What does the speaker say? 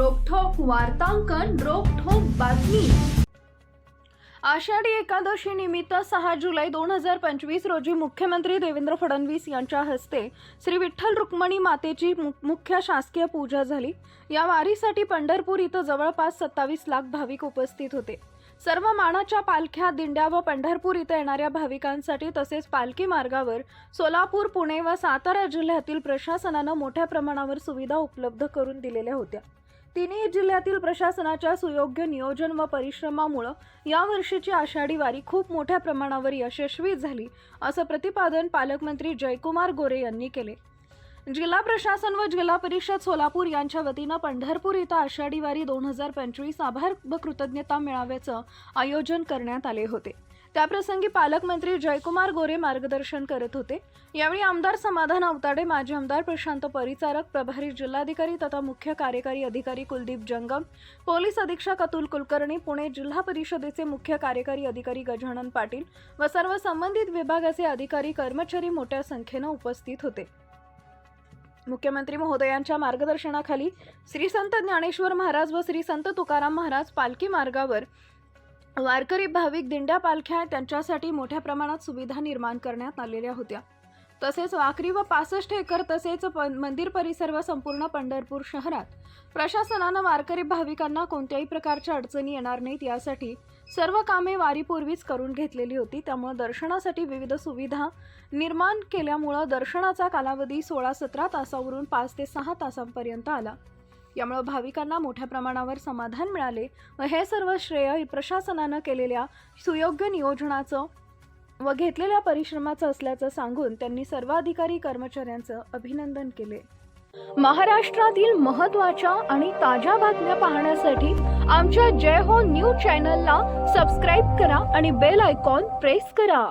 वार्तांकन रोखोक बातमी. आषाढी एकादशी निमित्त सहा जुलै दोन हजार पंचवीस रोजी मुख्यमंत्री देवेंद्र फडणवीस यांच्या हस्ते श्री विठ्ठल रुक्मणी मातेची मु- मुख्य शासकीय पूजा झाली. या वारीसाठी पंढरपूर इथं जवळपास सत्तावीस लाख भाविक उपस्थित होते. सर्व मानाच्या पालख्या दिंड्या व पंढरपूर इथं येणाऱ्या भाविकांसाठी तसेच पालखी मार्गावर सोलापूर पुणे व सातारा जिल्ह्यातील प्रशासनानं मोठ्या प्रमाणावर सुविधा उपलब्ध करून दिलेल्या होत्या. तिन्ही जिल्ह्यातील प्रशासनाच्या सुयोग्य नियोजन व परिश्रमामुळं यावर्षीची आषाढी वारी खूप मोठ्या प्रमाणावर यशस्वी झाली असं प्रतिपादन पालकमंत्री जयकुमार गोरे यांनी केले. जिल्हा प्रशासन व जिल्हा परिषद सोलापूर यांच्या वतीनं पंढरपूर इथं आषाढी वारी दोन हजार पंचवीस आभार व कृतज्ञता मेळाव्याचं आयोजन करण्यात आले होते. त्याप्रसंगी पालकमंत्री जयकुमार गोरे मार्गदर्शन करत होते. यावेळी आमदार समाधान अवताडे माजी आमदार प्रशांत परिचारक प्रभारी जिल्हाधिकारी तथा मुख्य कार्यकारी अधिकारी कुलदीप जंगम पोलीस अधीक्षक अतुल कुलकर्णी पुणे जिल्हा परिषदेचे मुख्य कार्यकारी अधिकारी गजानन पाटील व सर्व संबंधित विभागाचे अधिकारी कर्मचारी मोठ्या संख्येनं उपस्थित होते. मुख्यमंत्री महोदयांच्या मार्गदर्शनाखाली श्री संत ज्ञानेश्वर महाराज व श्री संत तुकाराम महाराज पालखी मार्गावर वारकरी भाविक दिंड्या पालख्या त्यांच्यासाठी मोठ्या प्रमाणात सुविधा निर्माण करण्यात आलेल्या होत्या. तसेच वाकरी व पासष्ट एकर तसेच प- मंदिर परिसर व संपूर्ण पंढरपूर शहरात प्रशासनानं वारकरी भाविकांना कोणत्याही प्रकारच्या अडचणी येणार नाहीत यासाठी सर्व कामे वारीपूर्वीच करून घेतलेली होती. त्यामुळे दर्शनासाठी विविध सुविधा निर्माण केल्यामुळं दर्शनाचा कालावधी सोळा सतरा तासावरून पाच ते सहा तासांपर्यंत आला. यामुळे भाविकांना मोठ्या प्रमाणावर समाधान मिळाले व हे सर्व श्रेय प्रशासनानं केलेल्या सुयोग्य नियोजनाचं व घेतलेल्या परिश्रमाचं असल्याचं सांगून त्यांनी सर्व अधिकारी कर्मचाऱ्यांचं अभिनंदन केले. महाराष्ट्रातील महत्त्वाच्या आणि ताज्या बातम्या पाहण्यासाठी आमच्या जय हो न्यूज चॅनलला सबस्क्राईब करा आणि बेल आयकॉन प्रेस करा.